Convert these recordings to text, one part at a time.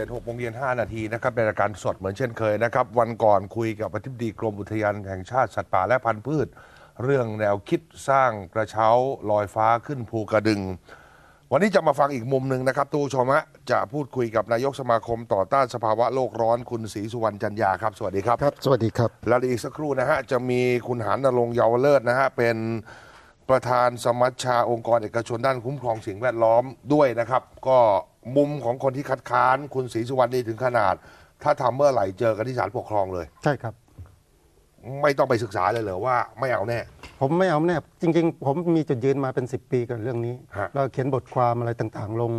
วัสดีครับเจาะข่าวเด่น6โมงเย็น5นาทีนะครับในรายการสดเหมือนเช่นเคยนะครับ วันก่อนคุยกับอธิบดีกรมอุทยานแห่งชาติสัตว์ป่าและพันธุ์พืช เรื่องแนวคิดสร้างกระเช้าลอยฟ้าขึ้นภูกระดึง วันนี้จะมาฟังอีกมุมหนึ่งนะครับตูชมฮะจะพูดคุยกับนายกสมาคมต่อต้านสภาวะโลกร้อนคุณศรีสุวรรณจันยาครับ สวัสดีครับครับ สวัสดีครับและอีกสักครู่นะฮะจะมีคุณหานนรงค์เยาวเลิศนะฮะเป็นประธานสมัชชาองค์กรเอกชนด้านคุ้มครองสิ่งแวดล้อมด้วยนะครับ ก็ มุมของคนที่คัดค้านคุณศรีสุวรรณนี่ถึงขนาด ถ้าทำเมื่อไหร่เจอกันที่ศาลปกครองเลย ใช่ครับ ไม่ต้องไปศึกษาเลยเหรอว่าไม่เอาแน่ ผมไม่เอาแน่จริง ๆ ผมมีจุดยืนมาเป็น 10 ปีกับเรื่องนี้ฮะเราเขียนบทความอะไรต่างๆ ลง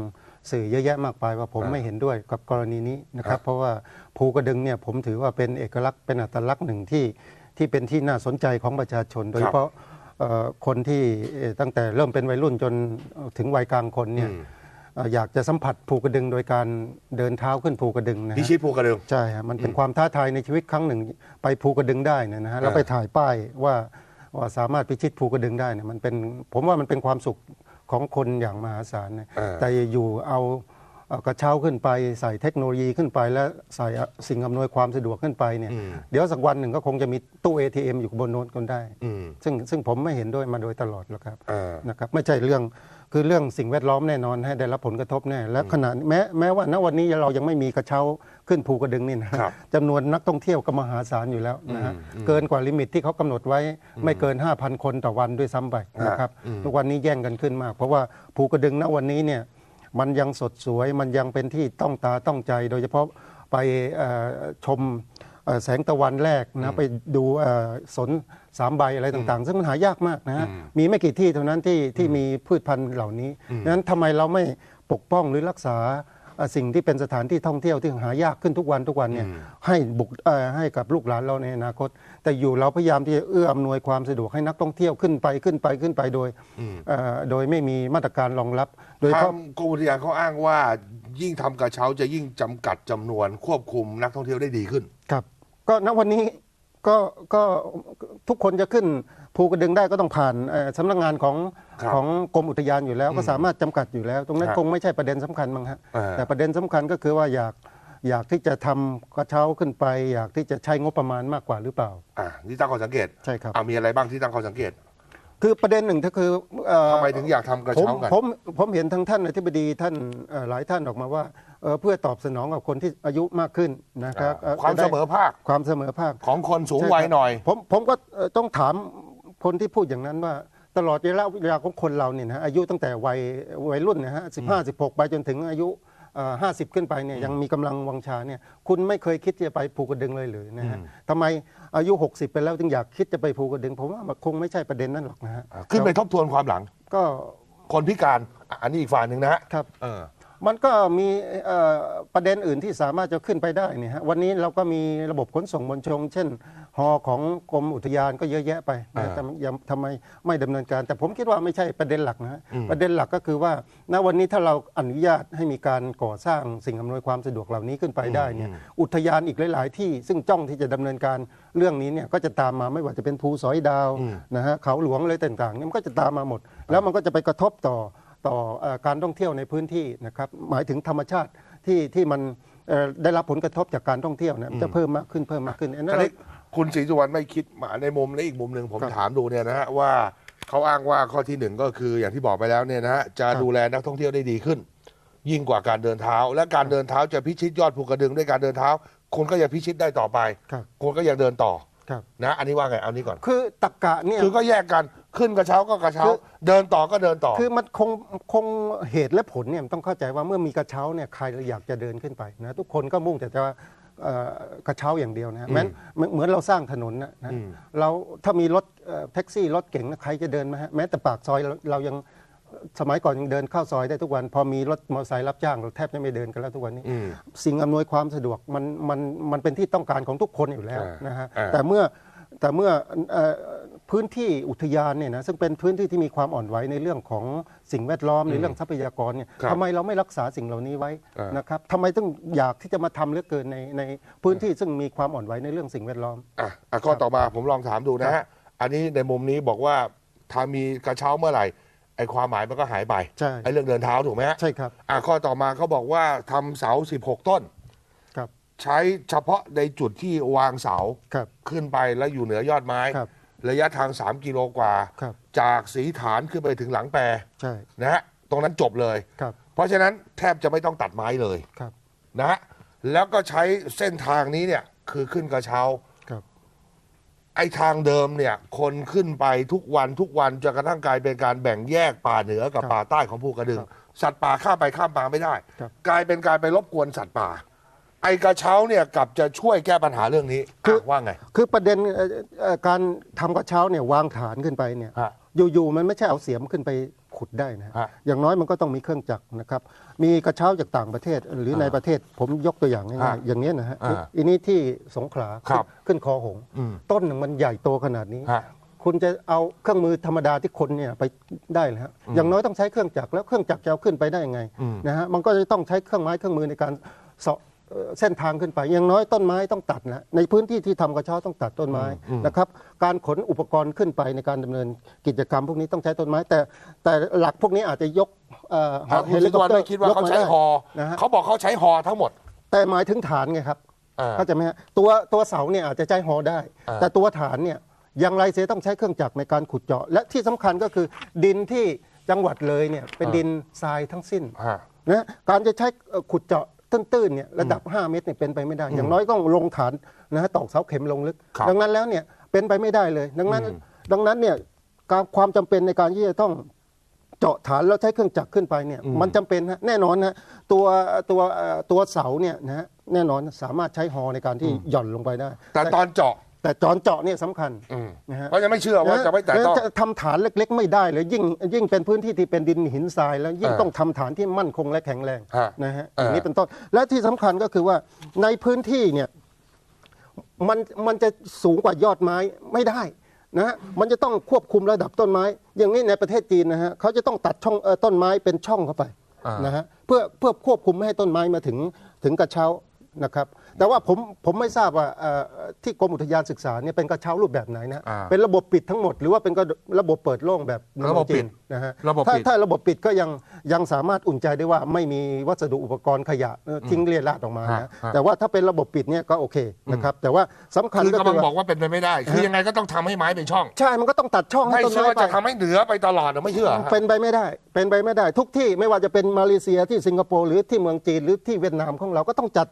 สื่อเยอะแยะมากมายว่าผมฮะไม่เห็นด้วยกับกรณีนี้นะครับฮะเพราะว่าภูกระดึงเนี่ยผมถือว่าเป็นเอกลักษณ์เป็นอัตลักษณ์หนึ่งที่ที่เป็นที่น่าสนใจของประชาชน โดยเฉพาะเอ่อคนที่เอ่อตั้งแต่เริ่มเป็นวัยรุ่นจนถึงวัยกลางคนเนี่ย อืมเอ่ออยากจะสัมผัสภูกระดึงโดยการเดินเท้าขึ้นภูกระดึงนะฮะพิชิตภูกระดึง ใช่ฮะมันเป็นความท้าทายในชีวิตครั้งหนึ่งไปภูกระดึงได้เนยนะฮะแล้วอ่าไปถ่ายป้ายว่าว่าสามารถพิชิตภูกระดึงได้เนี่ยมันเป็นผมว่ามันเป็นความสุขของคนอย่างมหาศาลนะอ่าแต่อยู่เอาเอา กระเช้าขึ้นไปใส่เทคโนโลยีขึ้นไป แล้วใส่สิ่งอำนวยความสะดวกขึ้นไปเนี่ยอืมเดี๋ยวสักวันหนึ่งก็คงจะมีตู้ ATM อยู่บนโน้นก็ได้อืมซึ่งซึ่งผมไม่เห็นด้วยมาโดยตลอดแล้วครับอ่านะครับไม่ใช่เรื่องคือเรื่องสิ่งแวดล้อมแน่นอนให้ได้รับผลกระทบแน่และขณะแม้แม้ว่าณวันนี้เรายังไม่มีกระเช้าขึ้นภูกระดึงนี่นะครับจำนวนนักท่องเที่ยวก็มหาศาลอยู่แล้วนะฮะอืมอืมเกินกว่าลิมิตที่เขากำหนดไว้ไม่เกิน 5,000 คนต่อวันด้วยซ้ำไปนะครับอืมทุกวันนี้แย่งกันขึ้นมาก เพราะว่าภูกระดึงณวันนี้เนี่ย มันยังสดสวยมันยังเป็นที่ต้องตาต้องใจ โดยเฉพาะไปเอ่อชมเอ่อแสงตะวันแรกนะไปดูเอ่อสนสามใบอะไรต่างๆ ซึ่งมันหายากมากนะฮะมีไม่กี่ที่เท่านั้นที่ที่มีพืชพันธุ์เหล่านี้ดังนั้นทำไมเราไม่ปกป้องหรือรักษาเอ่อ สิ่งที่เป็นสถานที่ท่องเที่ยวที่หายากขึ้นทุกวันทุกวันเนี่ยให้บุกเอ่อให้กับลูกหลานเราในอนาคต แต่อยู่เราพยายามที่จะเอื้ออำนวยความสะดวกให้นักท่องเที่ยวขึ้นไปขึ้นไปขึ้นไปโดยเอ่อโดยไม่มีมาตรการรองรับ โดยเฉทาพาะงกรมอุทยานเขาอ้างว่ายิ่งทำกระเช้าจะยิ่งจำกัดจำนวนควบคุมนักท่องเที่ยวได้ดีขึ้น ครับ ก็ณวันนี้ก็ก็ทุกคนจะขึ้น ภูกระดึงได้ก็ต้องผ่านเอ่อสำนักงานของครับของกรมอุทยานอยู่แล้ว ก็สามารถจำกัดอยู่แล้ว ตรงนั้นครับคงไม่ใช่ประเด็นสำคัญมั้งฮะอ่าแต่ประเด็นสำคัญก็คือว่าอยากอยากที่จะทำกระเช้าขึ้นไป อยากที่จะใช้งบประมาณมากกว่าหรือเปล่า อ่านี่ตั้งข้อสังเกตใช่ครับ อ่ามีอะไรบ้างที่ตั้งข้อสังเกตคือประเด็นหนึ่งก็คือเอ่อ ทำไมถึงอยากทำกระผมเช้ากัน ผมผมเห็นทั้งท่านอธิบดีท่านเอ่อหลายท่านออกมาว่าเอ่อเพื่อตอบสนองกับคนที่อายุมากขึ้นนะครับอ่าอ่อความจะได้เสมอภาค ความเสมอภาคของคนสูงใช่วัยครับหน่อย ผมผมก็เอ่อต้องถาม คนที่พูดอย่างนั้นว่าตลอดระยะเวลาของคนเราเนี่ยนะฮะอายุตั้งแต่วัยวัยรุ่นนะฮะสิบห้าสิบหกไปจนถึงอายุห้าสิบขึ้นไปเนี่ยยังมีกำลังวังชาเนี่ยคุณไม่เคยคิดที่จะไปภูกระดึงเลยหรือนะฮะทำไมอายุ 60 ไปแล้วถึงอยากคิดจะไปภูกระดึงผมว่ามันคงไม่ใช่ประเด็นนั้นหรอกนะฮะขึ้นไปทบทวนความหลังก็คนพิการอะอันนี้อีกฝ่ายหนึ่งนะฮะครับเออมันก็มีเอ่อประเด็นอื่นที่สามารถจะขึ้นไปได้เนี่ยฮะวันนี้เราก็มีระบบขนส่งมวลชนเช่นฮอของกรมอุทยานก็เยอะแยะไปนะอ่าแต่ยังทำไมไม่ดำเนินการ แต่ผมคิดว่าไม่ใช่ประเด็นหลักนะฮะประเด็นหลักก็คือว่าณวันนี้ถ้าเราอนุญาตให้มีการก่อสร้างสิ่งอำนวยความสะดวกเหล่านี้ขึ้นไปได้เนี่ยอุทยานอีกหลาย ๆ ที่ซึ่งจ้องที่จะดำเนินการเรื่องนี้เนี่ยก็จะตามมาไม่ว่าจะเป็นภูสอยดาวนะฮะเขาหลวงอะไรต่าง ๆ เนี่ยมันก็จะตามมาหมด แล้วมันก็จะไปกระทบต่อต่อเอ่อการท่องเที่ยวในพื้นที่นะครับหมายถึงธรรมชาติที่ที่มันเอ่อได้รับผลกระทบจากการท่องเที่ยวเนี่ยมันจะเพิ่มมากขึ้นเพิ่มมากขึ้นอันอันั้นนนี้ คุณศรีสุวรรณไม่คิดมาในมุมและอีกมุมหนึ่งผมครับถามดูเนี่ยนะฮะว่าเขาอ้างว่าข้อที่หนึ่งก็คืออย่างที่บอกไปแล้วเนี่ยนะฮะจะครับดูแลนักท่องเที่ยวได้ดีขึ้น ยิ่งกว่าการเดินเท้า และการเดินเท้าจะพิชิตยอดภูกระดึงด้วยการเดินเท้าคุณก็ยังพิชิตได้ต่อไป ครับคุณก็ยังเดินต่อครับ นะอันนี้ว่าไงเอานี้ก่อน คือตักกะเนี่ยคือก็แยกกันขึ้นกระเช้าก็กระเช้าคือเดินต่อก็เดินต่อ คือมันคงคงเหตุและผลเนี่ยมันต้องเข้าใจว่าเมื่อมีกระเช้าเนี่ยใครอยากจะเดินขึ้นไปนะทุกคนก็มุ่งแต่จะเอ่อ กระเช้าอย่างเดียวนะแม้นเหมือนเหมือนเราสร้างถนนนะนะเราถ้ามีรถเอ่อแท็กซี่รถเก๋งนะใครจะเดินมาฮะแม้แต่ปากซอยเราเรายังสมัยก่อนยังเดินเข้าซอยได้ทุกวัน พอมีรถมอเตอร์ไซค์รับจ้างเราแทบจะไม่เดินกันแล้วทุกวันนี้อืมสิ่งอำนวยความสะดวกมันมันมันเป็นที่ต้องการของทุกคนอยู่แล้วอ่านนะฮะอ่า แต่เมื่อแต่เมื่อเอ่อ พื้นที่อุทยานเนี่ยนะซึ่งเป็นพื้นที่ที่มีความอ่อนไหวในเรื่องของสิ่งแวดล้อมในเรื่องทรัพยากรเนี่ยครับทำไมเราไม่รักษาสิ่งเหล่านี้ไว้อ่าน นะครับทำไมต้องอยากที่จะมาทำเหลือเกินในในพื้นที่ซึ่งมีความอ่อนไหวในเรื่องสิ่งแวดล้อม อะอะข้อต่อมาผมลองถามดูนะฮะ อันนี้ในมุมนี้บอกว่าถ้ามีกระเช้าเมื่อไหร่ไอ้ความหมายมันก็หายไปใช่ ไอ้เรื่องเดินเท้าถูกไหมฮะใช่ครับอะข้อต่อมาเขาบอกว่าทำเสา 16 ต้น ครับใช้เฉพาะในจุดที่วางเสาครับ ขึ้นไปแล้วอยู่เหนือยอดไม้ ครับ ระยะทาง 3 กิโลกว่า ครับ จากสีฐานขึ้นไปถึงหลังแปรใช่ นะฮะตรงนั้นจบเลย ครับ เพราะฉะนั้นแทบจะไม่ต้องตัดไม้เลยครับ นะฮะแล้วก็ใช้เส้นทางนี้เนี่ยคือขึ้นกระเช้า ครับ ไอ้ทางเดิมเนี่ยคนขึ้นไปทุกวันทุกวันจนกระทั่งกลายเป็นการแบ่งแยกป่าเหนือกับครับป่าใต้ของภูกระดึงครับสัตว์ป่าข้ามไปข้ามมาไม่ได้ ครับ กลายเป็นการไปรบกวนสัตว์ป่า ไอ้กระเช้าเนี่ยกลับจะช่วยแก้ปัญหาเรื่องนี้คือะว่าไง คือประเด็นเอ่อเอ่อการทำกระเช้าเนี่ยวางฐานขึ้นไปเนี่ยฮะอยู่ๆมันไม่ใช่เอาเสียมขึ้นไปขุดได้นะฮะฮะอย่างน้อยมันก็ต้องมีเครื่องจักรนะครับมีกระเช้าจากต่างประเทศหรือในประเทศผมยกตัวอย่างง่ายฮะๆอย่างนี้ยนะฮะอ่าอันนี้ที่สงขลาครับขึ้นคอหงส์อืมต้นหนึ่งมันใหญ่โตขนาดนี้ ฮะ คุณจะเอาเครื่องมือธรรมดาที่คนเนี่ยไปได้เลยฮะอย่างน้อยต้องใช้เครื่องจักรแล้วเครื่องจักรจะเอาขึ้นไปได้ยังไงอืมนะฮะมันก็จะต้องใช้เครื่องไม้เครื่องมือในการเสาะ เอ่อเส้นทางขึ้นไปอย่างน้อยต้นไม้ต้องตัดนะในพื้นที่ที่ทำกระเช้าต้องตัดต้นไม้นะครับ การขนอุปกรณ์ขึ้นไปในการดำเนินกิจกรรมพวกนี้ต้องใช้ต้นไม้ แต่แต่หลักพวกนี้อาจจะยกเอ่ออะคุณสิทธิวัฒน์ไม่คิดว่าเขาใช้ฮอนะฮะเขาบอกเขาใช้ฮอทั้งหมด แต่หมายถึงฐานไงครับอ่าเข้าใจไหมฮะตัวตัวเสาเนี่ยอาจจะใช้ฮอได้อ่าแต่ตัวฐานเนี่ยอย่างไรเสียต้องใช้เครื่องจักรในการขุดเจาะ และที่สำคัญก็คือดินที่จังหวัดเลยเนี่ยเป็นดินทรายทั้งสิ้นฮะนะการจะใช้เอ่อขุดเจาะ ตื้นๆเนี่ยระดับ 5 เมตรเนี่ยเป็นไปไม่ได้ อย่างน้อยต้องลงฐานนะฮะตอกเสาเข็มลงลึก ครับ ดังนั้นแล้วเนี่ยเป็นไปไม่ได้เลย ดังนั้น ดังนั้นเนี่ยการความจำเป็นในการที่จะต้องเจาะฐานแล้วใช้เครื่องจักรขึ้นไปเนี่ยมันจำเป็นฮะแน่นอนนะตัวตัวเอ่อตัวเสาเนี่ยนะฮะแน่นอนสามารถใช้ฮอในการที่หย่อนลงไปได้ แต่ตอนเจาะ แต่จอนเจาะเนี่ยสำคัญอืมนะฮะเพราะยังไม่เชื่อว่าจะไม่แต่ต้องจะทำฐานเล็ก ๆ ไม่ได้เลยยิ่งยิ่งเป็นพื้นที่ที่เป็นดินหินทรายแล้วยิ่งเออต้องทำฐานที่มั่นคงและแข็งแรงฮะนะฮะเออออย่างนี้เป็นต้นและที่สำคัญก็คือว่าในพื้นที่เนี่ยมันมันจะสูงกว่ายอดไม้ไม่ได้นะฮะมันจะต้องควบคุมระดับต้นไม้ อย่างนี้ในประเทศจีนนะฮะเขาจะต้องตัดช่องเอ่อต้นไม้เป็นช่องเข้าไปอ่านนะฮะเพื่อเพื่อควบคุมไม่ให้ต้นไม้มาถึงถึงกระเช้า นะครับ แต่ว่าผมผมไม่ทราบว่าเอ่อที่กรมอุทยานศึกษาเนี่ยเป็นกระเช้ารูปแบบไหนนะอ่าเป็นระบบปิดทั้งหมด หรือว่าเป็นกระระบบเปิดโล่งแบบระบบปิดจีนนะฮะระบบถ้าปิด ถ้าระบบปิดก็ยังยังสามารถอุ่นใจได้ว่าไม่มีวัสดุอุปกรณ์ขยะเอ่อทิ้งเรี่ยราดออกมาฮะนะฮะ แต่ว่าถ้าเป็นระบบปิดเนี่ยก็โอเคนะครับแต่ว่าสำคัญคือก็กำคืลังอบอกว่าเป็นไปไม่ได้ คือยังไงก็ต้องทำให้ไม้เป็นช่อง ใช่มันก็ต้องตัดช่องให้ไม่ต้นใช่ไม้ว่าไป จะทำให้เหนือไปตลอดนะไม่เชื่อฮะ เป็นไปไม่ได้ เป็นไปไม่ได้ ทุกที่ไม่ว่าจะเป็นมาเลเซียที่สิงคโปร์หรือที่เมืองจีนหรือที่เวียดนามของเราก็ต้องจัด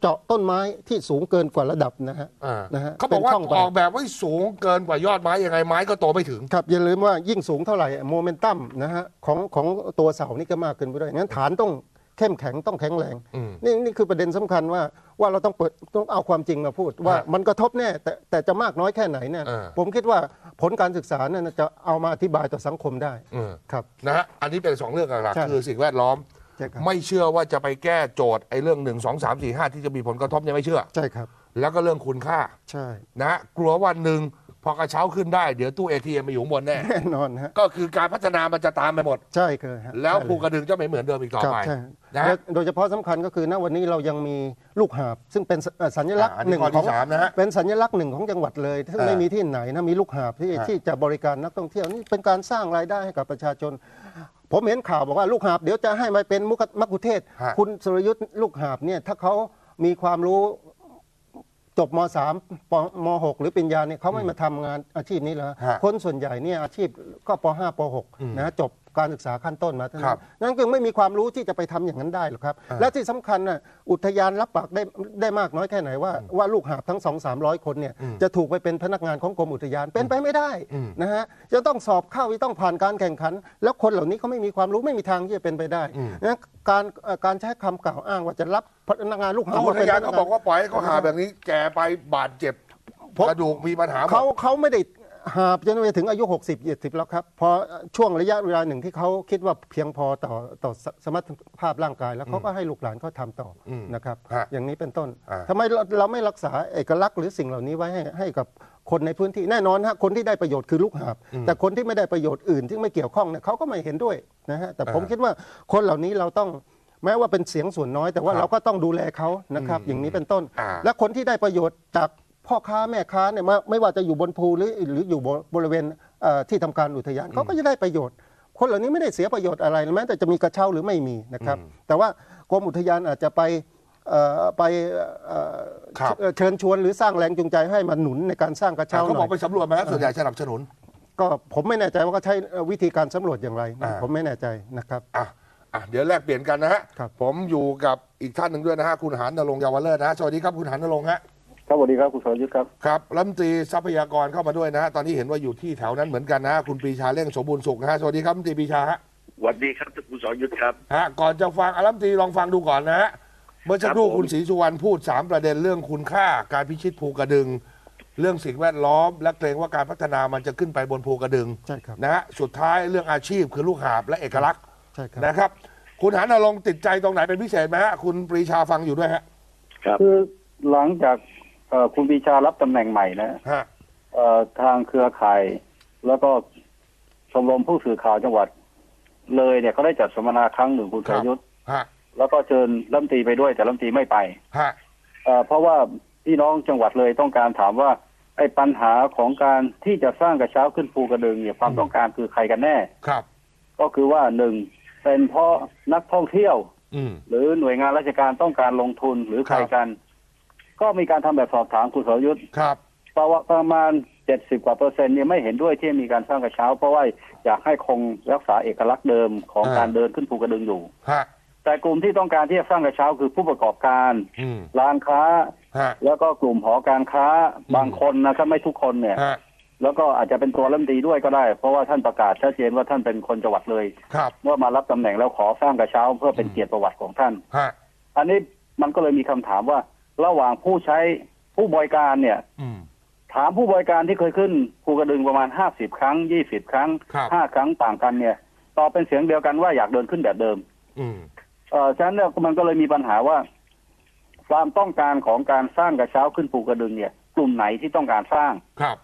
เจาะต้นไม้ที่สูงเกินกว่าระดับนะฮะอ่านะฮะเขาบอกว่าเป็นช่องไป ออกแบบไว้สูงเกินกว่ายอดไม้ยังไงไม้ก็โตไม่ถึง ครับอย่าลืมว่ายิ่งสูงเท่าไหร่โมเมนตัมนะฮะของของตัวเสานี่ก็มากขึ้นไปด้วยงั้นฐานต้องเข้มแข็งต้องแข็งแรงอืมนี่นี่คือประเด็นสำคัญว่าว่าเราต้องเปิดต้องเอาความจริงมาพูด ว่าฮะมันกระทบแน่แต่แต่จะมากน้อยแค่ไหนเนี่ยเออผมคิดว่าผลการศึกษาเนี่ยจะเอามาอธิบายต่อสังคมได้อืมครับ นะฮะอันนี้เป็นสองเรื่องหลักใช่ ๆคือสิ่งแวดล้อม ใช่ครับ ไม่เชื่อว่าจะไปแก้โจทย์ไอ้เรื่องหนึ่งสองสามสี่ห้าที่จะมีผลกระทบยังไม่เชื่อ ใช่ครับ แล้วก็เรื่องคุณค่าใช่นะฮะกลัวว่าหนึ่งพอกระเช้าขึ้นได้เดี๋ยวตู้เอทีเอ็มมาอยู่ข้างบนแน่ แน่นอนฮะก็คือการพัฒนามันจะตามไปหมด ใช่คือฮะแล้วใช่เยภูกระดึงจะไม่เหมือนเดิมอีกต่อครับไปใช่นะและฮะโดยเฉพาะสำคัญก็คือณวันนี้เรายังมีลูกหาบ ซึ่งเป็นสเอ่อสัญลักษณ์อ่าอันนี้หนึ่งข้อที่ของสามนะฮะเป็นสัญลักษณ์หนึ่งของจังหวัดเลยซึ่งอ่าไม่มีที่ไหนนะมีลูกหาบที่ฮะที่จะบริการนักท่องเที่ยวนี่เป็นการสร้างรายได้ให้กับประชาชน ผมเห็นข่าวบอกว่าลูกหาบเดี๋ยวจะให้มาเป็นมุกมักคุเทศก์ฮะ คุณสุรยุทธ์ลูกหาบเนี่ยถ้าเขามีความรู้จบม .3 ปม .6 หรือปริญญาเนี่ยเขาไม่มาทำงานอาชีพนี้แล้วฮะคนส่วนใหญ่เนี่ยอาชีพก็ป .5 ป .6 นะจบการศึกษาขั้นต้นมาเท่าครันั้บนนั่นคือไม่มีความรู้ที่จะไปทำอย่างนั้นได้หรอกครับ และที่สำคัญน่ะอุทยานรับปากได้ได้มากน้อยแค่ไหนว่าว่าลูกหาบทั้งสองสามร้อยคนเนี่ยจะถูกไปเป็นพนักงานของกรมอุทยานเป็นไปไม่ได้นะฮะจะต้องสอบเข้าจะต้องผ่านการแข่งขัน แล้วคนเหล่านี้เขาไม่มีความรู้ไม่มีทางที่จะเป็นไปได้นะการเอ่อการใช้คำกล่าวอ้างว่าจะรับพนักงานลูกหาบตู้อุมาทเป็นยานพนัเขากงบอกว่าปล่อยให้เขาหาแบบนี้แก่ไปบาดเจ็บผมกระดูกมีปัญหาหมดเขาเขาไม่ได้ หาบจนไปถึงอายุ 60 70 แล้วครับ พอช่วงระยะเวลาหนึ่งที่เขาคิดว่าเพียงพอต่อต่อสสมรรถภาพร่างกาย แล้วเขาก็ให้ลูกหลานเขาทำต่ออมนะครับ ฮะอย่างนี้เป็นต้นอ่า ทำไมเราเราไม่รักษาเอกลักษณ์หรือสิ่งเหล่านี้ไว้ให้ให้กับคนในพื้นที่แน่นอนฮะคนที่ได้ประโยชน์คือลูกหาบ แต่คนที่ไม่ได้ประโยชน์อื่นที่ไม่เกี่ยวข้องเนี่ยเขาก็ไม่เห็นด้วยนะฮะแต่ผมอ่าคิดว่าคนเหล่านี้เราต้องแม้ว่าเป็นเสียงส่วนน้อย แต่ว่าครับเราก็ต้องดูแลเขานะครับอย่างนี้เป็นต้น อ่า และคนที่ได้ประโยชน์จาก พ่อค้าแม่ค้าเนี่ยมาไม่ว่าจะอยู่บนภูหรือหรืออยู่บนบริเวณเอ่อที่ทำการอุทยานเขาก็จะได้ประโยชน์ คนเหล่านี้ไม่ได้เสียประโยชน์อะไรแม้แต่จะมีกระเช้าหรือไม่มีนะครับ แต่ว่ากรมอุทยานอาจจะไปเอ่อไปเอ่อครับเอ่อเชิญชวนหรือสร้างแรงจูงใจให้มาหนุนในการสร้างกระเช้าเขาหบน่ออกยไปสำรวจมาแล้วส่วนใหญ่สนับสนุน ก็ผมไม่แน่ใจว่าเขาใช้วิธีการสำรวจอย่างไรนะอ่าผมไม่แน่ใจนะครับอะอะเดี๋ยวแลกเปลี่ยนกันนะฮะครับผมอยู่กับอีกท่านหนึ่งด้วยนะฮะคุณหานนรงค์เยาวเลิศนะฮะสวัสดีครับคุณหานนรงค์ฮะ ครับสวัสดีครับคุณสรยุทธครับครับรัฐมนตรีทรัพยากรเข้ามาด้วยนะฮะตอนนี้เห็นว่าอยู่ที่แถวนั้นเหมือนกันนะฮะคุณปรีชาเร่งสมบูรณ์สุขนะฮะสวัสดีครับรัฐมนตรีปรีชาฮะสวัสดีครับคุณสรยุทธครับฮะก่อนจะฟังอะรัฐมนตรีลองฟังดูก่อนนะฮะเมื่อสักครู่ครับผมคุณศรีสุวรรณพูดสามประเด็นเรื่องคุณค่าการพิชิตภูกระดึง เรื่องสิ่งแวดล้อม และเกรงว่าการพัฒนามันจะขึ้นไปบนภูกระดึงใช่ครับนะฮะสุดท้ายเรื่องอาชีพคือลูกหาบและเอกลักษณ์ใช่ครับนะครับ คุณหานรงค์ติดใจตรงไหนเป็นพิเศษไหมฮะคุณปรีชาฟังอยู่ด้วยฮะ ครับ คือหลังจากเอ่อ คุณปีชารับตำแหน่งใหม่นะฮะเอ่อทางเครือข่าย แล้วก็ชมรมผู้สื่อข่าวจังหวัด เลยเนี่ยเขาได้จัดสัมมนาครั้งหนึ่งคุณสรยุทธฮะแล้วก็เชิญรัฐมนตรีไปด้วย แต่รัฐมนตรีไม่ไปฮะเอ่อเพราะว่าพี่น้องจังหวัดเลยต้องการถามว่าไอ้ปัญหาของการที่จะสร้างกระเช้าขึ้นภูกระดึงเนี่ยความต้องการคือใครกันแน่ครับ ก็คือว่าหนึ่งเป็นเพราะนักท่องเที่ยวอืมหรือหน่วยงานราชการต้องการลงทุนหรือใครครับกัน ก็มีการทำแบบสอบถามคุณสรยุทธ์ครับประว่าประมาณเจ็ดสิบกว่าเปอร์เซ็นต์เนี่ยไม่เห็นด้วยที่มีการสร้างกระเช้า เพราะว่าอยากให้คงรักษาเอกลักษณ์เดิมของอ่าการเดินขึ้นภูกระดึงอยู่ฮะแต่กลุ่มที่ต้องการที่จะสร้างกระเช้าคือผู้ประกอบการอืมร้านค้าฮะแล้วก็กลุ่มหอการค้าอืมบางคนนะครับไม่ทุกคนเนี่ยฮะแล้วก็อาจจะเป็นตัวรัฐมนตรีด้วยก็ได้ เพราะว่าท่านประกาศชัดเจนว่าท่านเป็นคนจังหวัดเลยครับว่ามารับตำแหน่งแล้วขอสร้างกระเช้าเพื่อเป็นอืมเกียรติประวัติของท่านฮะอันนี้มันก็เลยมีคำถามว่า ระหว่างผู้ใช้ผู้บริการเนี่ย อืม ถามผู้บริการที่เคยขึ้นภูกระดึงประมาณห้าสิบครั้งยี่สิบครั้งครับ ห้าครั้งต่างกันเนี่ยตอบเป็นเสียงเดียวกันว่าอยากเดินขึ้นแบบเดิม อืม เอ่อฉะนั้นเนี่ยมันก็เลยมีปัญหาว่า ความต้องการของการสร้างกระเช้าขึ้นภูกระดึงเนี่ย กลุ่มไหนที่ต้องการสร้าง ครับ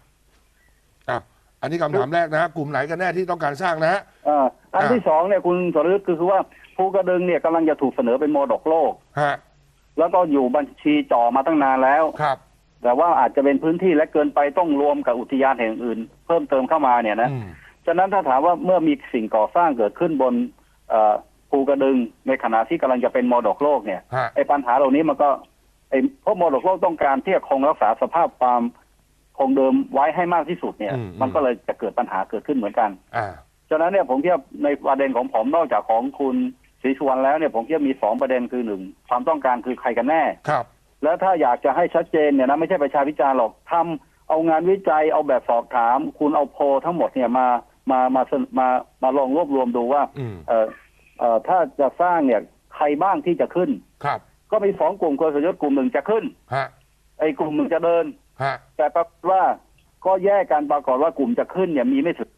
อะอันนี้คำถามแรกนะฮะกลุ่มไหนกันแน่ที่ต้องการสร้างนะฮะ เอ่ออันอ่า ที่สองเนี่ยคุณสรยุทธ์คือคือว่าภูกระดึงเนี่ยกำลังจะถูกเสนอเป็นมรดกโลก ฮะ แล้วก็อยู่บัญชีจ่อมาตั้งนานแล้ว ครับ แต่ว่าอาจจะเป็นพื้นที่เล็กเกินไปต้องรวมกับอุทยานแห่งอื่น เพิ่มเติมเข้ามาเนี่ยนะอืมฉะนั้นถ้าถามว่าเมื่อมีสิ่งก่อสร้างเกิดขึ้นบนเอ่อภูกระดึงในขณะที่กำลังจะเป็นมรดกโลกเนี่ย ฮะ ไอ้ปัญหาเหล่านี้มันก็ไอ้เพราะมรดกโลกต้องการที่จะคงรักษาสภาพความคงเดิมไว้ให้มากที่สุดเนี่ย อืม มันก็เลยจะเกิดปัญหาเกิดขึ้นเหมือนกัน อ่า ฉะนั้นเนี่ยผมคิดว่าในประเด็นของผมนอกจากของคุณ ศรีสุวรรณแล้วเนี่ยผมคิดว่ามีสองประเด็นคือหนึ่งความต้องการคือใครกันแน่ครับ แล้วถ้าอยากจะให้ชัดเจนเนี่ยนะไม่ใช่ประชาพิจารณ์หรอกทำเอางานวิจัยเอาแบบสอบถาม คุณเอาโพลทั้งหมดเนี่ยมามามามามามาลองรวบรวมดูว่าอืมเอ่อเอ่อถ้าจะสร้างเนี่ยใครบ้างที่จะขึ้นครับ ก็มีสองกลุ่มคนสยศกลุ่มหนึ่งจะขึ้นฮะไอ้กลุ่มหนึ่งจะเดินฮะแต่ปรากฏว่าก็แยกกันปรากฏว่ากลุ่มจะขึ้นเนี่ยมีไม่ถึง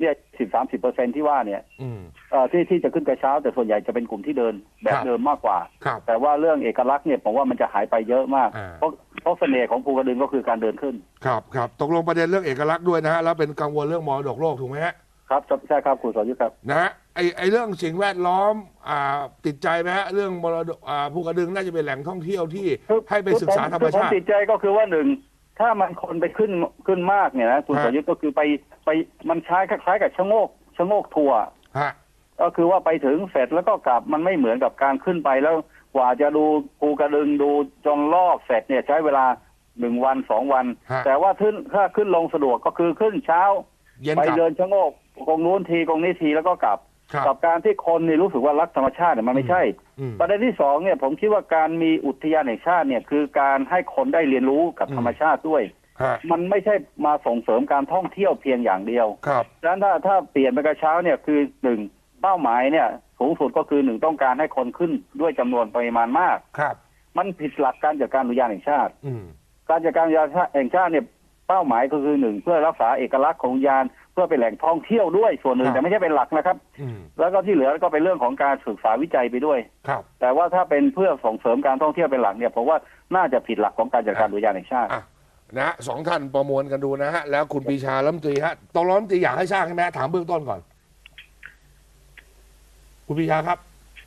เนี่ยสิบสามสิบเปอร์เซ็นที่ว่าเนี่ยอืม เอ่อที่ที่จะขึ้นกระเช้า แต่ส่วนใหญ่จะเป็นกลุ่มที่เดินแบครับบเดิมมากกว่า ครับแต่ว่าเรื่องเอกลักษณ์เนี่ยผมว่ามันจะหายไปเยอะมาก อ่า เพราะเพราะเสน่ห์ของภูกระดึงก็คือการเดินขึ้น ครับครับตกลงประเด็นเรื่องเอกลักษณ์ด้วยนะฮะแล้วเป็นกังวลเรื่องมรดกโลกถูกไหมฮะครับใช่ครับคุณสรยุทธ์ครับ นะฮะไอไอเรื่องสิ่งแวดล้อมอ่าติดใจไหมฮะเรื่องมรดกอ่าภูกระดึงน่าจะเป็นแหล่งท่องเที่ยวที่คือให้ไปศึกษาธรรมคือผมชาติ ติดใจก็คือว่าหนึ่งถ้ามันคนไปขึ้นขึ้นมากเนี่ยนะคุณฮะ สรยุทธ์ก็คือไปไปมันใช้คล้ายๆกับชะโงกชะโงกทัวร์ฮะ ก็คือว่าไปถึงเสร็จแล้วก็กลับมันไม่เหมือนกับการขึ้นไปแล้วกว่าจะดูภูกระดึงดูจนรอบเสร็จเนี่ยใช้เวลาหนึ่งวันสองวัน ฮะ แต่ว่าขึ้นถ้าขึ้นลงสะดวกก็คือขึ้นเช้า เย็นไปกลับ เดินชะโงกตรงนู้นทีตรงนี้ทีแล้วก็กลับ ครับ กับการที่คนนี่รู้สึกว่ารักธรรมชาติเนี่ยมันไม่ใช่ อืม ประเด็นที่สองเนี่ยผมคิดว่าการมีอุทยานแห่งชาติเนี่ยคือการให้คนได้เรียนรู้กับอืม ธรรมชาติด้วย ฮะมันไม่ใช่มาส่งเสริมการท่องเที่ยวเพียงอย่างเดียวครับ ดังนั้นถ้าถ้าเปลี่ยนไปกระเช้าเนี่ยคือหนึ่ง เป้าหมายเนี่ยสูงสุดก็คือหนึ่งต้องการให้คนขึ้นด้วยจำนวนปริมาณมาก ครับ มันผิดหลักการจัดการอุทยานแห่งชาติ อืมการจัดการอุทยานแห่งชาติเนี่ยเป้าหมายก็คือหนึ่งเพื่อรักษาเอกลักษณ์ของอุทยาน เพื่อเป็นแหล่งท่องเที่ยวด้วยส่วนหนึ่ครังบแต่ไม่ใช่เป็นหลักนะครับ อืมแล้วก็ที่เหลือก็เป็นเรื่องของการศึกษาวิจัยไปด้วย ครับ แต่ว่าถ้าเป็นเพื่อส่งเสริมการท่องเที่ยวเป็นหลักเนี่ยผมว่าน่าจะผิดหลักของการจัดการอุทยานแห่งชาติ อะนะฮะสองท่านประมวลกันดูนะฮะ แล้วคุณปรีชาลัมตรีฮะตกลงรัฐมนตรีอยากให้สร้างใช่ไหมฮะถามเบื้องต้นก่อน คุณปรีชาครับ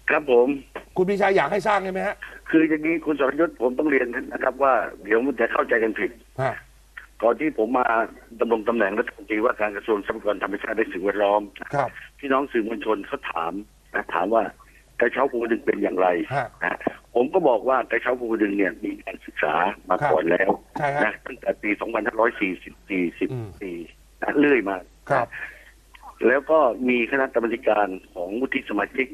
ครับผม คุณปรีชาอยากให้สร้างใช่ไหมฮะคืออย่างนี้คุณสรยุทธ์ผมต้องเรียนนะครับ ว่าเดี๋ยวมันจะเข้าใจกันผิดฮะก่อนที่ผมมาดำรงตำแหน่งรัฐมนตรีว่าการกระทรวงทรัพยากรธรรมชาติและสิ่งแวดล้อมครับพี่น้องสื่อมวลชนเขาถามนะถามว่ากระเช้าภูกระดึงเป็นอย่างไรฮะนะผมก็บอกว่ากระเช้าภูกระดึงเนี่ยมีการศึกษามาครับก่อนแล้วใช่ฮะนะตั้งแต่ปี 2540อืม40ปีนะเรื่อยมาครับ แล้วก็มีคณะกรรมการของวุฒิสมาชิก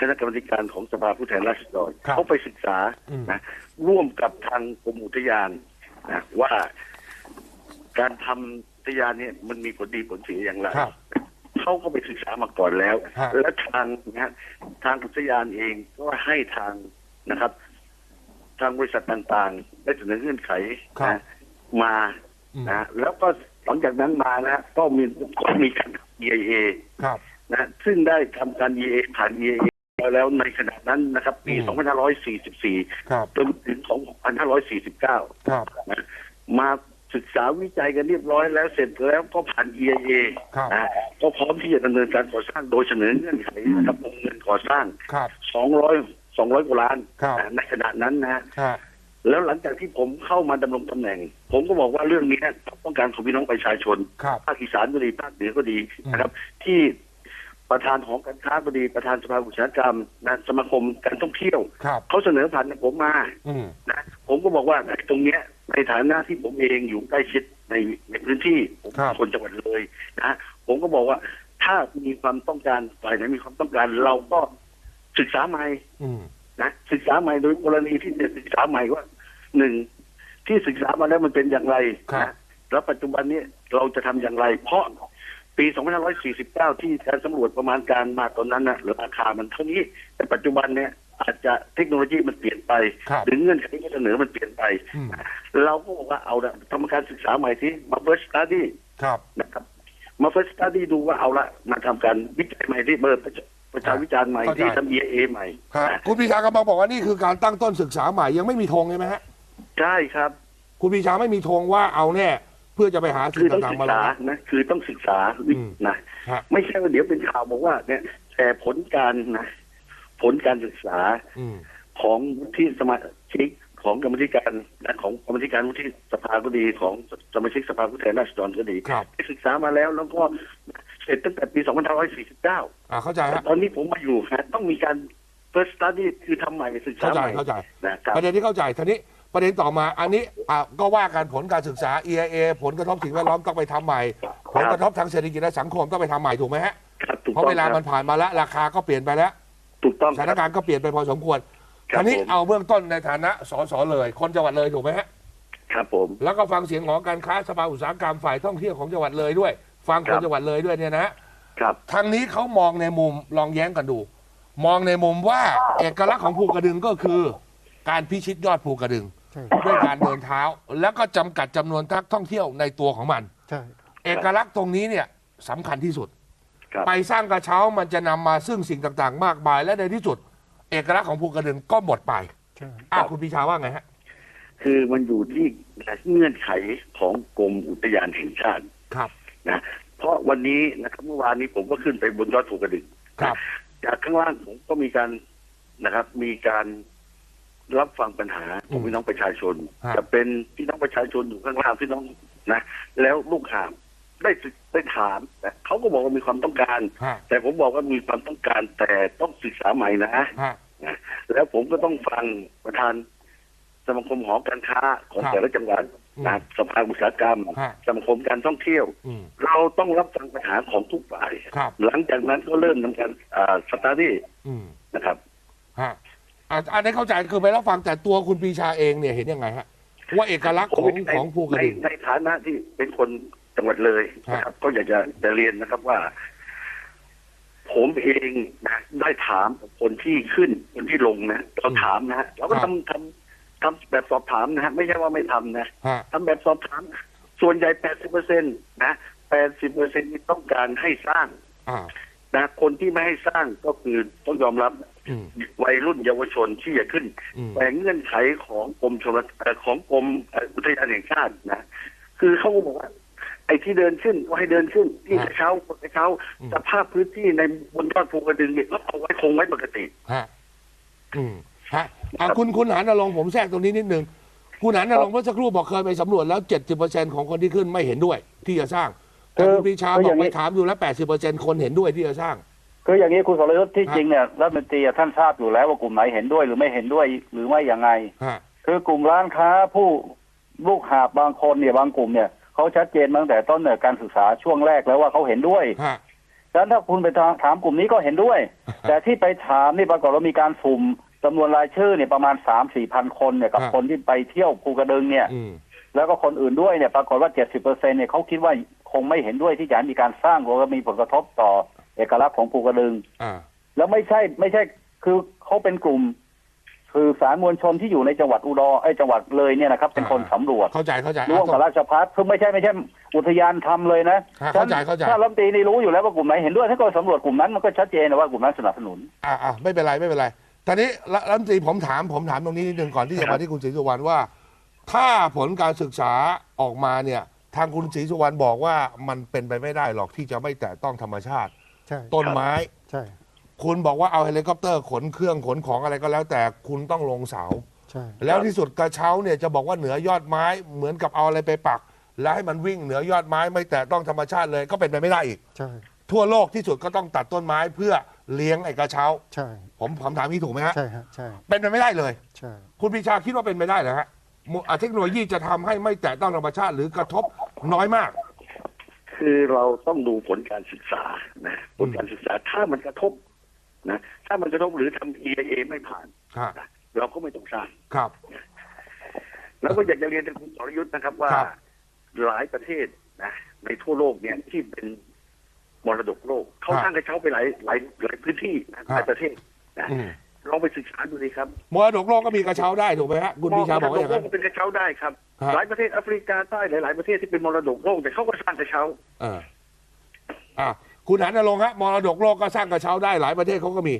คณะกรรมการของสภาผู้แทนราษฎรครับเขาไปศึกษาอืม นะร่วมกับทางกรมอุทยานนะว่าการทำอุทยานเนี่ยมันมีผลดีผลเสียอย่างไร ครับ เขาก็ไปศึกษามาก่อนแล้ว ฮะ และทางนะฮะทางอุทยานเองก็ให้ทางนะครับ ทางบริษัทต่างๆ ได้เสนอเงื่อนไขครับนะมาอืม นะแล้วก็หลังจากนั้นมานะก็มีก็มีการ EIA ครับ นะซึ่งได้ทำการ EIA ผ่าน EIA แล้วในขณะนั้นนะครับ ปี อืม2544 ครับ จนถึง 2549 ครับ นะมาศึกษาวิจัยกันเรียบร้อยแล้วเสร็จแล้วก็ผ่าน EIA ครับ นะก็พร้อมที่จะดำเนินการก่อสร้างโดยเสนอเงื่อนไขนะครับวงเงินก่อสร้าง ครับ 200 200กว่าล้านครับ นะในขณะนั้นนะฮะ แล้วหลังจากที่ผมเข้ามาดำรงตำแหน่ง ผมก็บอกว่าเรื่องนี้ต้องการของพี่น้องประชาชนครับภาคอีสานก็ดีภาคเหนือก็ดีอืมนะครับ ที่ประธานของการค้าก็ดีประธานสภาอุตสาหกรรมนะสมาคมการท่องเที่ยวครับเขาเสนอผ่านผมมาอืมนะผมก็บอกว่าไอ้ตรงเนี้ยในฐานะที่ผมเองอยู่ใกล้ชิดในในพื้นที่ผมครับเป็นคนจังหวัดเลยนะผมก็บอกว่าถ้ามีความต้องการฝ่ายไหนมีความต้องการเราก็ศึกษาใหม่อืม นะศึกษาใหม่โดยกรณีที่จะศึกษาใหม่ว่าหนึ่งที่ศึกษามาแล้วมันเป็นอย่างไรครับนะแล้วปัจจุบันนี้เราจะทำอย่างไร เพราะปี 2549 ที่การสำรวจประมาณการมาตอนนั้นนะหรือราคามันเท่านี้ แต่ปัจจุบันเนี่ยอาจจะเทคโนโลยีมันเปลี่ยนไปครับหรือเงื่อนไขที่เสนอมันเปลี่ยนไปอืมเราก็บอกว่าเอาละทำการศึกษาใหม่ที่มาเฟิร์สต u d ดี้ครับนะครับ มาเฟิร์สต u d ดี้ดูว่าเอาละมาทำการวิจัยใหม่ที่เบอร์ ประชาประชาวิจารณ์ใหม่เข้าใจที่ทำ EIA ใหม่ครับนะคุณปีชากำลังบอกว่านี่คือการตั้งต้นศึกษาใหม่ยังไม่มีธงใช่ไหมฮะใช่ครับ คุณปีชาไม่มีธงว่าเอาแน่เพื่อจะไปหาสิ่คืองต้องต่างศึๆกมารอษางรับนะคือต้องศึกษาวิอืมนะฮะไม่ใช่ว่าเดี๋ยวเป็นข่าวบอกว่า เนี่ย แต่ผลการนะผลการศึกษาอืมของวุฒิสมาชิกของกรรมธิการนะของกรรมธิการวุฒิสภาก็ดีของสมาชิกสภาผู้แทนราษฎรก็ดีครับได้ศึกษามาแล้วแล้วก็ เสร็จตั้งแต่ปี 2549 อ่าเข้าใจฮะตอนนี้ผมมาอยู่นะต้องมีการ first study คือทำใหม่ศึกษาเข้าใจใหม่เข้าใจ นะครับ ประเด็นที่เข้าใจทีนี้ประเด็นต่อมาอันนี้อะก็ว่ากันผลการศึกษา EIA ผลกระทบสิ่งแวดล้อมต้องไปทำใหม่ ผลกระทบทางเศรษฐกิจและสังคมต้องไปทำใหม่ถูกไหมฮะครับถูกเพราะต้องเวลาคมัรันบผ่านมาแล้วราคาก็เปลี่ยนไปแล้วถูกต้องสถานการณ์ก็เปลี่ยนไปพอสมควรครับทีนี้ผม เอาเบื้องต้นในฐานะสสเลยคนจังหวัดเลยถูกไหมฮะครับผม แล้วก็ฟังเสียงของการค้าสภาอุตสาหกรรมฝ่ายท่องเที่ยวของจังหวัดเลยด้วย ฟังคครันบจังหวัดเลยด้วยเนี่ยนะฮะครับทางนี้เขามองในมุมลองแย้งกันดู มองในมุมว่าเอกลักษณ์ของภูกระดึงก็คือ การพิชิตยอดภูกระดึง ใช่ด้วยการเดินเท้า แล้วก็จำกัดจำนวนนักท่องเที่ยวในตัวของมัน ใช่เอกลักษณ์ตรงนี้เนี่ยสำคัญที่สุด ครับ ไปสร้างกระเช้ามันจะนำมาซึ่งสิ่งต่างๆ มากมาย และในที่สุด เอกลักษณ์ของภูกระดึงก็หมดไปใช่อะคุณพิชาว่าไงฮะคือมันอยู่ที่เงื่อนไขของกรมอุทยานแห่งชาติ ครับ นะเพราะวันนี้นะครับเมื่อวานนี้ผมก็ขึ้นไปบนยอดภูกระดึงครับจากข้างล่างผมก็มีการนะครับ มีการรับฟังปัญหาของอืมพี่น้องประชาชนฮะจะเป็นพี่น้องประชาชนอยู่ข้างล่างพี่น้องนะแล้วลูกหามได้ศึกได้ถามนะเขาก็บอกว่ามีความต้องการฮะแต่ผมบอกว่ามีความต้องการ แต่ต้องศึกษาใหม่นะฮะนะแล้วผมก็ต้องฟังประธานสมาคมหอการค้าของครับแต่ละจังหวัด อืมนะสภาอุตสาหกรรมฮะสมาคมการท่องเที่ยวอืมเราต้องรับฟังปัญหาของทุกฝ่ายครับหลังจากนั้นก็เริ่มทำการสตาร์ดี้อืมนะครับฮะอะอันนี้เข้าใจคือไปรับฟังแต่ตัวคุณปีชาเองเนี่ยเห็นยังไงฮะว่าเอกลักษณ์ของในของภูกระในดึงในฐานะที่เป็นคนจังหวัดเลยนะครับ ก็อยากจะจะเรียนนะครับว่า ผมเองนะได้ถามคนที่ขึ้นคนที่ลงนะเราถามนะฮะเราก็ทำทำ ทำแบบสอบถามนะฮะไม่ใช่ว่าไม่ทำนะฮะ ทำแบบสอบถาม ส่วนใหญ่ 80เปอร์เซ็นต์นะ80เปอร์เซ็นต์ที่ต้องการให้สร้างอ่า นะคนที่ไม่ให้สร้างก็คือต้องยอมรับอืม วัยรุ่นเยาวชนที่จะขึ้น อืม แต่เงื่อนไขของกรมชลเอ่อของกรมเอ่ออุทยานแห่งชาตินะ คือเขาก็บอกว่า ไอ้ที่เดินขึ้นก็ให้เดินขึ้น ที่กระเช้ากระเช้าสภาพพื้นที่ในบนยอดภูกระดึงเนี่ยก็เอาไว้คงไว้ปกติ ฮะ อืม ฮะ อะคุณคุณหานรงค์ผมแทรกตรงนี้นิดนึงคุณหันนรงค์เมื่อสักครู่บอกเคยไปสำรวจแล้ว 70%ของคนที่ขึ้นไม่เห็นด้วย ที่จะสร้างแต่คือคุณปรีชาคือบอกอย่างไปนี้ถามดูแล้ว 80%คนเห็นด้วยที่จะสร้าง คืออย่างนี้คุณสรยุทธ์ที่ฮะจริงเนี่ยรัฐมนตรีอะท่านทราบอยู่แล้วว่ากลุ่มไหนเห็นด้วยหรือไม่เห็นด้วยหรือไม่อย่างไง ฮะ คือกลุ่มร้านค้าผู้ลูกหาบบางคนเนี่ยบางกลุ่มเนี่ยเขาชัดเจนมาตั้งแต่ต้นเนี่ยการศึกษาช่วงแรกแล้วว่าเขาเห็นด้วยฮะฉะนั้นถ้าคุณไปถามกลุ่มนี้ก็เห็นด้วย แต่ที่ไปถามนี่ปรากฏว่ามีการสุ่ม จำนวนรายชื่อเนี่ยประมาณสามสี่พันคนเนี่ยกับฮะคนที่ไปเที่ยวภูกระดึงเนี่ยอืมแล้วก็คนอื่นด้วยเนี่ยปรากฏว่าเจ็ดสิบเปอร์เซ็นเนี่ยเขาคิดว่าคงไม่เห็นด้วยที่จะให้มีการสร้างหรือว่ามีผลกระทบต่อเอกลักษณ์ของภูกระดึงอ่าแล้วไม่ใช่ไม่ใช่คือเขาเป็นกลุ่มคือสารมวลชนที่อยู่ในจังหวัดอุดรไอ้ยจังหวัดเลยเนี่ยนะครับ เป็นคนอ่าสำรวจเข้าใจเข้าใจร่วมอะกับราชพัฒคือไม่ใช่ไม่ใช่อุทยานทำเลยนะฮะเข้าใจเข้าใจถ้ารัฐมนตรีนี่รู้อยู่แล้วว่ากลุ่มไหนเห็นด้วยถ้าก็สำรวจกลุ่มนั้นมันก็ชัดเจนนะว่ากลุ่มนั้นสนับสนุนอ่าอ่าไม่เป็นไรไม่เป็นไร ตอนนี้รัฐรัฐมนตรีผมถามผมถามตรงนี้นิดนึงก่อนที่จะครัมาบที่คุณศรีสุวรรณว่า ถ้าผลการศึกษาออกมาเนี่ย ทางคุณศรีสุวรรณบอกว่ามันเป็นไปไม่ได้หรอกที่จะไม่แตะต้องธรรมชาติ ใช่ต้นไม้ ใช่ คุณบอกว่าเอาเฮลิคอปเตอร์ขนเครื่องขนของอะไรก็แล้ว แต่คุณต้องลงเสา ใช่ แล้วที่สุดกระเช้าเนี่ยจะบอกว่าเหนือยอดไม้เหมือนกับเอาอะไรไปปัก แล้วให้มันวิ่งเหนือยอดไม้ไม่แตะต้องธรรมชาติเลยก็เป็นไปไม่ได้อีก ใช่ ทั่วโลกที่สุดก็ต้องตัดต้นไม้เพื่อ เลี้ยงไอ้กระเช้า ใช่ผมผมถามนี่ถูกไหมฮะ ใช่ฮะใช่เป็นไปไม่ได้เลย ใช่ คุณปรีชาคิดว่าเป็นไปได้เหรอฮะมุอะเทคโนโลยีจะทำให้ไม่แตะต้องธรรมชาติหรือกระทบน้อยมาก คือเราต้องดูผลการศึกษานะผลการศึกษาถ้ามันกระทบนะถ้ามันกระทบหรือทำ EIA ไม่ผ่านฮะนะเราก็ไม่ต้องสร้าง ครับ แล้วก็อยากจะเรียนถึงคุณสรยุทธ์นะครับว่า ครับ หลายประเทศนะในทั่วโลกเนี่ยที่เป็น มรดกโลกเขาสร้างกระเช้าไปหลายหลายหลายพื้นที่นะหลายประเทศนะอืมลองไปศึกษาดูดีครับมรดกโลกก็มีกระเช้าได้ถูกไหมฮะคุณปรีชาบอกว่าอย่างนั้นมรดโลเป็นกระเช้าได้ครับฮะหลายประเทศแอฟริกาใต้หลาย ๆ ประเทศที่เป็นมรดกโลกแต่เขาก็สร้างกระเช้าเอออะคุณหันนรงค์ฮะมรดกโลกก็สร้างกระเช้าได้หลายประเทศเขาก็มี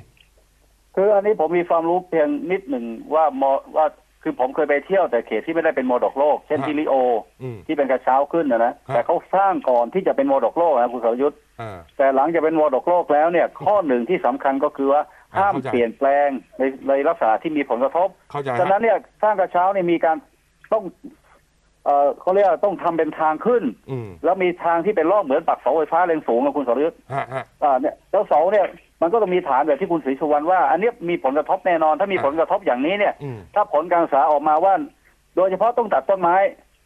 คืออันนี้ผมมีความรู้เพียงนิดหนึ่งว่ามอว่า คือผมเคยไปเที่ยวแต่เขตที่ไม่ได้เป็นมรดกโลก เช่นฮะที่ลิโออืมที่เป็นกระเช้าขึ้นนะนะฮะแต่เขาสร้างก่อนที่จะเป็นมรดกโลกนะคุณสรยุทธ์อ่าแต่หลังจากเป็นมรดกโลกแล้วเนี่ย ข้อหนึ่งที่สำคัญก็คือว่าอ่าห้ามเข้าใจเปลี่ยนแปลงในในลักษณะที่มีผลกระทบเข้าใจฉะนั้นฮะเนี่ยสร้างกระเช้าเนี่ยมีการต้องเอ่อเขาเรียกว่าต้องทำเป็นทางขึ้นอืมแล้วมีทางที่เป็นรอบเหมือนปักเสาไฟฟ้าแรงสูงนะคุณสรยุทธ์ฮะฮะอ่าเนี่ยแล้วเสาเนี่ย มันก็ต้องมีฐานแบบที่คุณศรีสุวรรณว่า อันเนี้ยมีผลกระทบแน่นอน ถ้ามีอะผลกระทบอย่างนี้เนี่ย อืม ถ้าผลการศึกษาออกมาว่า โดยเฉพาะต้องตัดต้นไม้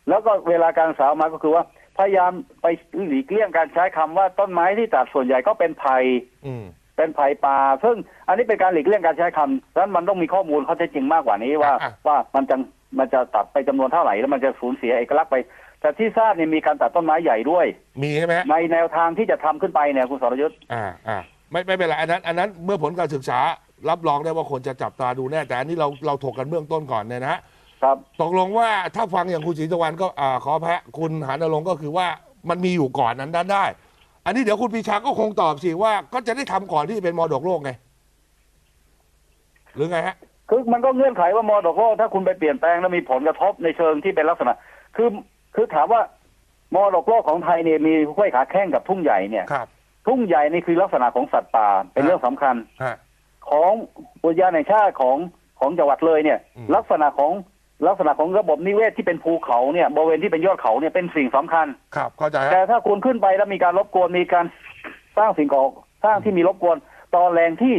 แล้วก็เวลาการศึกษาออกมาก็คือว่าพยายามไปหลีกเลี่ยงการใช้คำว่าต้นไม้ที่ตัดส่วนใหญ่ก็เป็นไผ่อืม เป็นไผ่ป่าซึ่งอันนี้เป็นการหลีกเลี่ยงการใช้คำดังนั้นมันต้องมีข้อมูลข้อเท็จจริงมากกว่านี้ว่า อะ ว่ามันจะมันจะตัดไปจำนวนเท่าไหร่แล้วมันจะสูญเสียเอกลักษณ์ไป แต่ที่ทราบเนี่ยมีการตัดต้นไม้ใหญ่ด้วย มีใช่ไหมฮะในแนวทางที่จะทำขึ้นไปเนี่ยคุณสรยุทธ์อ่าอ่า ไม่ไม่เป็นไรอันนั้นอันนั้นเมื่อผลการศึกษารับรองได้ว่าคนจะจับตาดูแน่ แต่อันนี้เราเราถกกันเบื้องต้นก่อนเนี่ยนะฮะครับ ตกลงว่าถ้าฟังอย่างคุณศรีสุวรรณก็อ่าขอแพ้คุณหานรงค์ก็คือว่ามันมีอยู่ก่อนนั้นด้านได้ อันนี้เดี๋ยวคุณปรีชาก็คงตอบสิว่าก็จะได้ทำก่อนที่จะเป็นมรดกโลกไง หรือไงฮะ คือมันก็เงื่อนไขว่ามรดกโลกถ้าคุณไปเปลี่ยนแปลงแล้วมีผลกระทบในเชิงที่เป็นลักษณะ คือคือถามว่ามรดกโลกของไทยเนี่ยมีห้วยขาแข้งกับทุ่งใหญ่เนี่ย ครับ ทุ่งใหญ่นี่คือลักษณะของสัตว์ป่าเป็นเรื่องสำคัญฮะของอุทยานแห่งชาติของของจังหวัดเลยเนี่ยอืมลักษณะของลักษณะของระบบนิเวศที่เป็นภูเขาเนี่ยบริเวณที่เป็นยอดเขาเนี่ยเป็นสิ่งสำคัญ ครับเข้าใจฮะแต่ถ้าคุณขึ้นไปแล้วมีการรบกวนมีการสร้างสิ่งก่อสร้างที่มีรบกวนตอนแรงที่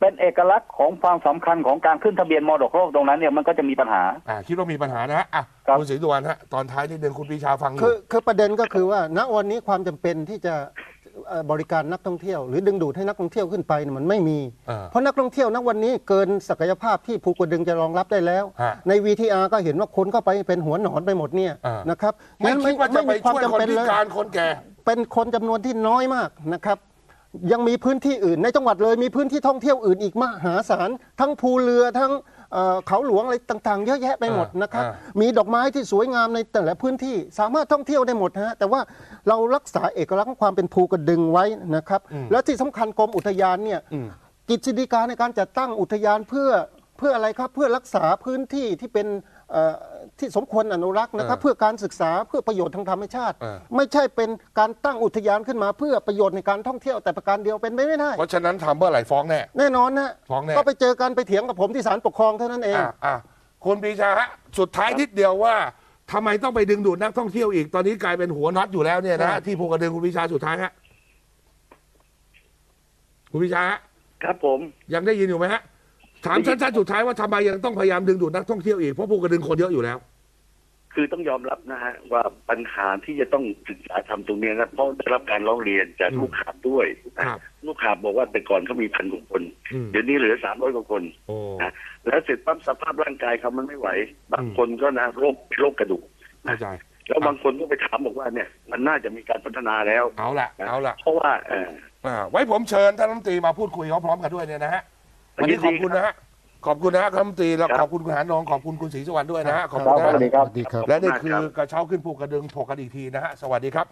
เป็นเอกลักษณ์ของความสำคัญของการขึ้นทะเบียนมรดกโลกตรงนั้นเนี่ยมันก็จะมีปัญหาอ่าคิดว่ามีปัญหานะฮะอะครับคุณศรีสุวรรณฮะตอนท้ายนี่เดินคุณปรีชาฟังอยู่คือคือประเด็นก็คือว่าณวันนี้ความจำเป็นที่จะเอ่อ บริการนักท่องเที่ยวหรือดึงดูดให้นักท่องเที่ยวขึ้นไปเนี่ยมันไม่มี อ่าเพราะนักท่องเที่ยวณวันนี้เกินศักยภาพที่ภูกระดึงจะรองรับได้แล้ว ฮะใน VTR ก็เห็นว่าคนเข้าไปเป็นหัวหนอนไปหมดเนี่ยอ่าน นะครับไม่งั้นคิดว่าจะไปมีความช่วยจำคนเป็นพิเลยการคนแก่ เป็นคนจำนวนที่น้อยมากนะครับ ยังมีพื้นที่อื่นในจังหวัดเลยมีพื้นที่ท่องเที่ยวอื่นอีกมหาศาลทั้งภูเรือทั้งเอ่อเขาหลวงอะไรต่างๆ เยอะแยะไปหมดอ่านนะครับอ่ามีดอกไม้ที่สวยงามในแต่ละพื้นที่สามารถท่องเที่ยวได้หมดฮะแต่ว่าเรารักษาเอกลักษณ์ของความเป็นภูกระดึงไว้นะครับ แล้วที่สำคัญกรมอุทยานเนี่ยอืมกิจสิการในการจัดตั้งอุทยานเพื่อเพื่ออะไรครับเพื่อรักษาพื้นที่ที่เป็นเอ่อ ที่สมควรอนุรักษ์นะครับเออเพื่อการศึกษาเพื่อประโยชน์ทางธรรมชาติเออไม่ใช่เป็นการตั้งอุทยานขึ้นมา เพื่อประโยชน์ในการท่องเที่ยวแต่ประการเดียวเป็นไปไม่ได้ เพราะฉะนั้นทำเมื่อไหร่ฟ้องแน่แน่นอนนะฟ้องแน่ก็ไปเจอกันไปเถียงกับผมที่ศาลปกครองเท่านั้นเองอะอะคุณปรีชาฮะสุดท้ายนิดเดียวว่าทำไมต้องไปดึงดูดนักท่องเที่ยวอีกตอนนี้กลายเป็นหัวน็อตอยู่แล้วเนี่ยนะฮะที่ภูกระดึงคุณปรีชาสุดท้ายฮะคุณปรีชาฮะครับผมยังได้ยินอยู่ไหมฮะ ถามสั้นๆสุดท้ายว่าทำไมยังต้องพยายามดึงดูดนักท่องเที่ยวอีกเพราะภูกระดึงคนเยอะอยู่แล้ว คือต้องยอมรับนะฮะว่าปัญหาที่จะต้องศึกษาทำตรงเนี้ยนะเพราะได้รับการร้องเรียนจากอืมลูกค้าด้วยนะครับลูกค้าบอกว่าแต่ก่อนเขามีพันกว่าคนอืมเดี๋ยวนี้เหลือสามร้อยกว่าคนโอ้นะแล้วเสร็จปั๊บสภาพร่างกายเขามันไม่ไหว บางอืมคนก็นะโรคโรคกระดูกเข้าใจแล้วบางคนก็ไปถามบอกว่าเนี่ย มันน่าจะมีการพัฒนาแล้วเอาละนะเอาละเพราะว่าเอออ่าไว้ผมเชิญท่านรัฐมนตรีมาพูดคุยเขาพร้อมกันด้วยเนี่ยนะฮะ วันนี้ยินขดีอบคุณนะฮะขอบคุณนะฮะรัฐมนตรีแล้วครับขอบคุณคุณหานองขอบคุณคุณศรีสุวรรณด้วยนะฮะขอบคคุรัณบนะสวัสดีครับสวัสดีครับ และนี่คือกระเช้าขึ้นภูกระดึงถกกันอีกทีนะฮะสวัสดีครับ